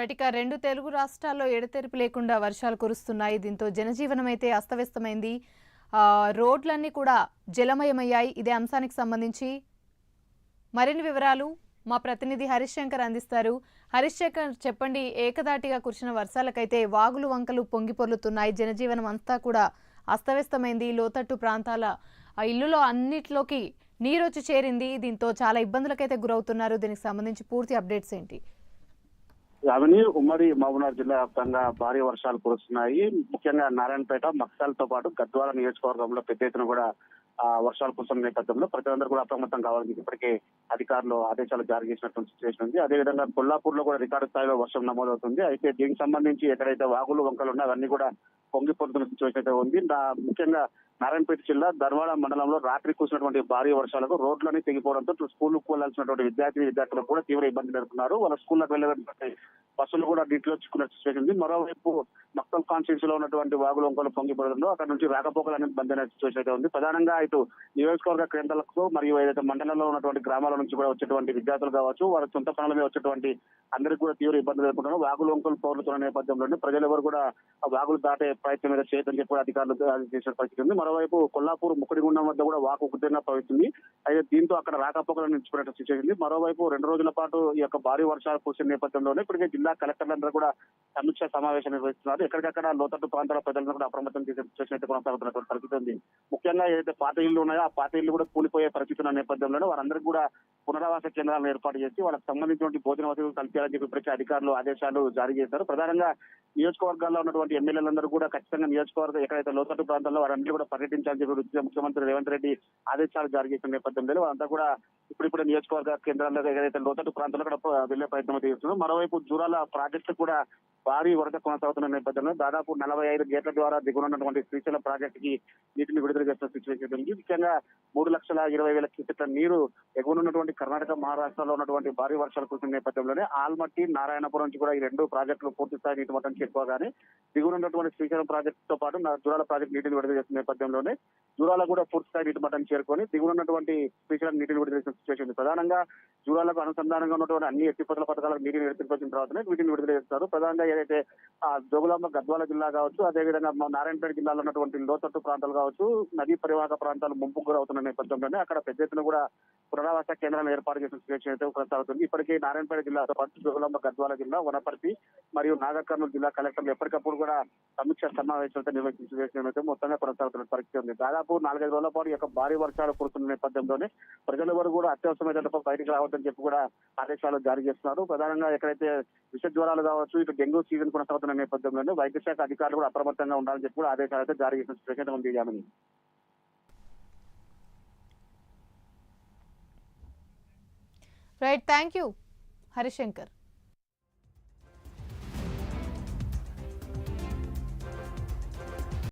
Right రెండు తెలుగు రాష్ట్రాల్లో ఎడతెరిపి లేకుండా వర్షాలు కురుస్తున్నాయి. దీంతో జనజీవనం అయితే అస్తవ్యస్తమైంది రోడ్లన్నీ కూడా జలమయమయ్యాయి. ఇదే అంశానికి సంబంధించి మరిన్ని వివరాలు మా ప్రతినిధి హరీష్ శంకర్ అందిస్తారు. హరీష్ శంకర్ చెప్పండి ఏకదాటిగా కురిసిన వర్షాలకైతే వాగులు వంకలు పొంగి పొర్లుతున్నాయి. జనజీవనం అంతా కూడా అస్తవ్యస్తమైంది. లోతట్టు ప్రాంతాల ఇల్లులో అన్నిట్లోకి నీరు వచ్చి చేరింది. దీంతో చాలా ఇబ్బందులకైతే గురవుతున్నారు. దీనికి సంబంధించి పూర్తి అప్డేట్స్ ఏంటి? అవన్నీ ఉమ్మడి మహబూబ్నగర్ జిల్లా వ్యాప్తంగా భారీ వర్షాలు కురుస్తున్నాయి. ముఖ్యంగా నారాయణపేట మక్సాలతో పాటు గద్వాల నియోజకవర్గంలో పెద్ద ఎత్తున కూడా వర్షాలు కురుస్తున్న నేపథ్యంలో ప్రజలందరూ కూడా అప్రమత్తం కావాలని ఇప్పటికే అధికారులు ఆదేశాలు జారీ చేసినటువంటి సిచ్యువేషన్ ఉంది. అదేవిధంగా కొల్లాపూర్లో కూడా రికార్డు స్థాయిలో వర్షం నమోదవుతుంది. అయితే దీనికి సంబంధించి ఎక్కడైతే వాగులు వంకలు ఉన్నాయో అవన్నీ కూడా పొంగి పొందుతున్న సిచ్యువేషన్ అయితే ఉంది. నా- ముఖ్యంగా నారాయణపేట జిల్లా ధర్వాడ మండలంలో రాత్రి కురిసినటువంటి భారీ వర్షాలకు రోడ్లన్నీ తెగిపోవడంతో స్కూల్కు వెళ్ళాల్సినటువంటి విద్యార్థి విద్యార్థులకు కూడా తీవ్ర ఇబ్బంది పెడుతున్నారు. వాళ్ళ స్కూల్లోకి వెళ్ళేటువంటి బస్సులు కూడా నీటిలో చిక్కున్న సిచ్యువేషన్ ఉంది. మరోవైపు మొత్తం కాన్స్టిట్యూన్సీ లో ఉన్నటువంటి వాగులు వంకలు పొంగిపడడంలో అక్కడ నుంచి రాకపోకలు అనేది బంద్ అయిన సిచ్యువేషన్ అయితే ఉంది. ప్రధానంగా ఇటు నియోజకవర్గ కేంద్రాలకు మరియు ఏదైతే మండలంలో ఉన్నటువంటి గ్రామాల నుంచి కూడా వచ్చేటువంటి విద్యార్థులు కావచ్చు వారి సొంత పనుల మీద వచ్చేటువంటి అందరికీ కూడా తీవ్ర ఇబ్బందులు ఎదుర్కొంటున్నారు. వాగులు వంకలు పౌరుతున్న నేపథ్యంలోనే ప్రజలు ఎవరు కూడా ఆ వాగులు దాటే ప్రయత్నం మీద చేయదని చెప్పి కూడా అధికారులు చేసిన పరిస్థితి ఉంది. మరోవైపు కొల్లాపూర్ ముక్కడిగుండం వద్ద కూడా వాకు ఉగ్రంగా ప్రవహిస్తుంది అయితే దీంతో అక్కడ రాకపోకలను నిలిచిపోయినట్టు సిచ్యువేషన్ ఉంది. మరోవైపు రెండు రోజుల పాటు ఈ యొక్క భారీ వర్షాలు కురిసిన నేపథ్యంలోనే ఇప్పటికే జిల్లా కలెక్టర్లందరూ కూడా సమీక్ష సమావేశం నిర్వహిస్తున్నారు. ఎక్కడికక్కడ లోతట్టు ప్రాంతాల ప్రజలను కూడా అప్రమత్తం చేసే సిచ్యువేషన్ అయితే కొనసాగుతున్నటువంటి పరిస్థితి ఉంది. ముఖ్యంగా ఏదైతే పాత ఇల్లు ఉన్నాయో ఆ పాత ఇల్లు కూడా కూలిపోయే పరిస్థితి ఉన్న నేపథ్యంలోనే వారందరికీ కూడా పునరావాస కేంద్రాలను ఏర్పాటు చేసి వాళ్ళకి సంబంధించినటువంటి భోజన వసతులు కల్పించాలని చెప్పి ఇప్పటికే అధికారులు ఆదేశాలు జారీ చేశారు. ప్రధానంగా నియోజకవర్గాల్లో ఉన్నటువంటి ఎమ్మెల్యేలందరూ కూడా ఖచ్చితంగా నియోజకవర్గం ఎక్కడైతే లోతట్టు ప్రాంతాల్లో వారందరూ కూడా పర్యటించాలని చెప్పి ముఖ్యమంత్రి రేవంత్ రెడ్డి ఆదేశాలు జారీ చేసిన నేపథ్యంలో వారంతా కూడా ఇప్పుడిప్పుడు నియోజకవర్గ కేంద్రాల్లో ఏదైతే లోతట్టు ప్రాంతాల్లో కూడా వెళ్ళే ప్రయత్నం అయితే చేస్తున్నారు. మరోవైపు జూరాల ప్రాజెక్టు కూడా భారీ వరద కొనసాగుతున్న నేపథ్యంలో దాదాపు నలభై ఐదు గేట్ల ద్వారా దిగునున్నటువంటి శ్రీశైలం ప్రాజెక్టుకి నీటిని విడుదల చేస్తున్న సిచ్యువేషన్ ఉంది. ముఖ్యంగా మూడు లక్షల ఇరవై వేల క్యూసెక్ల నీరు ఎగువనున్నటువంటి కర్ణాటక మహారాష్ట్రలో ఉన్నటువంటి భారీ వర్షాలు కురిసిన నేపథ్యంలోనే ఆల్మట్టి నారాయణపురం నుంచి కూడా ఈ రెండు ప్రాజెక్టులు పూర్తి స్థాయి నీటి మట్టం చేరుకోగానే దిగునున్నటువంటి శ్రీశైలం ప్రాజెక్టు తో పాటు జూరాల ప్రాజెక్టు నీటిని విడుదల చేసిన నేపథ్యంలోనే జూరాల కూడా పూర్తి స్థాయి నీటి మట్టం చేరుకొని దిగునున్నటువంటి శ్రీశైలం నీటిని విడుదల చేసిన సిచ్యువేషన్ ఉంది. ప్రధానంగా జూరాలకు అనుసంధానంగా ఉన్నటువంటి అన్ని ఎత్తిపోతల పథకాలకు నీటిని విడుదల తర్వాతనే వీటిని విడుదల చేస్తారు. ప్రధానంగా ఏదైతే ఆ జోగులాంబ గద్వాల జిల్లా కావచ్చు అదేవిధంగా మా నారాయణపేట జిల్లాలో ఉన్నటువంటి లోతట్టు ప్రాంతాలు కావచ్చు నదీ పరివాహక ప్రాంతాలు ముంపుకు గురవుతున్న నేపథ్యంలోనే అక్కడ పెద్ద ఎత్తున కూడా పునరావాస కేంద్రాలను ఏర్పాటు చేసిన సిచ్యువేషన్ అయితే కొనసాగుతుంది. ఇప్పటికే నారాయణపేట జిల్లాతో పాటు జోగులాంబ గద్వాల జిల్లా వనపర్తి మరియు నాగర్కర్నూలు జిల్లా కలెక్టర్లు ఎప్పటికప్పుడు కూడా సమీక్ష సమావేశాలతో నిర్వహించిన సిచ్యువేషన్ అయితే మొత్తంగా కొనసాగుతున్న పరిస్థితి ఉంది. దాదాపు నాలుగైదు రోజుల పాటు యొక్క భారీ వర్షాలు కురుతున్న నేపథ్యంలోనే ప్రజలు ఎవరు కూడా అత్యవసరమైన తప్ప బయటికి రావద్దని చెప్పి కూడా ఆదేశాలు జారీ చేస్తున్నారు. ప్రధానంగా ఎక్కడైతే విష జ్వరాలు కావచ్చు ఇటు డెంగ్యూ సీజన్ కొనసాగుతున్న నేపథ్యంలోనే వైద్య శాఖ అధికారులు కూడా అప్రమత్తంగా ఉండాలని చెప్పి కూడా ఆదేశాలు అయితే జారీ చేసిన సిచ్యువేషన్ ఉంది Yamini. Right thank you Harishankar